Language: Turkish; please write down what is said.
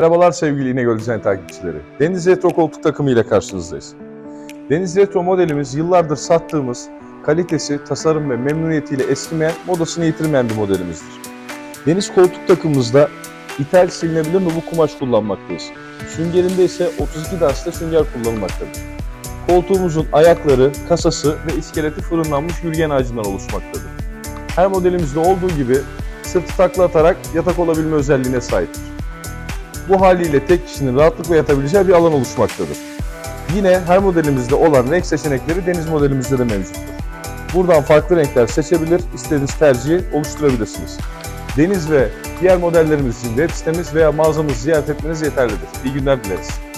Merhabalar sevgili İnegöl Dizayn takipçileri. Deniz Retro koltuk takımı ile karşınızdayız. Deniz Retro modelimiz yıllardır sattığımız kalitesi, tasarım ve memnuniyetiyle eskimeyen, modasını yitirmeyen bir modelimizdir. Deniz koltuk takımımızda ithal silinebilir nubuk kumaş kullanmaktayız. Süngerinde ise 32 danslı sünger kullanılmaktadır. Koltuğumuzun ayakları, kasası ve iskeleti fırınlanmış yürgen ağacından oluşmaktadır. Her modelimizde olduğu gibi sırtı takla atarak yatak olabilme özelliğine sahiptir. Bu haliyle tek kişinin rahatlıkla yatabileceği bir alan oluşmaktadır. Yine her modelimizde olan renk seçenekleri deniz modelimizde de mevcuttur. Buradan farklı renkler seçebilir, istediğiniz tercihi oluşturabilirsiniz. Deniz ve diğer modellerimiz için web sitemiz veya mağazamızı ziyaret etmeniz yeterlidir. İyi günler dileriz.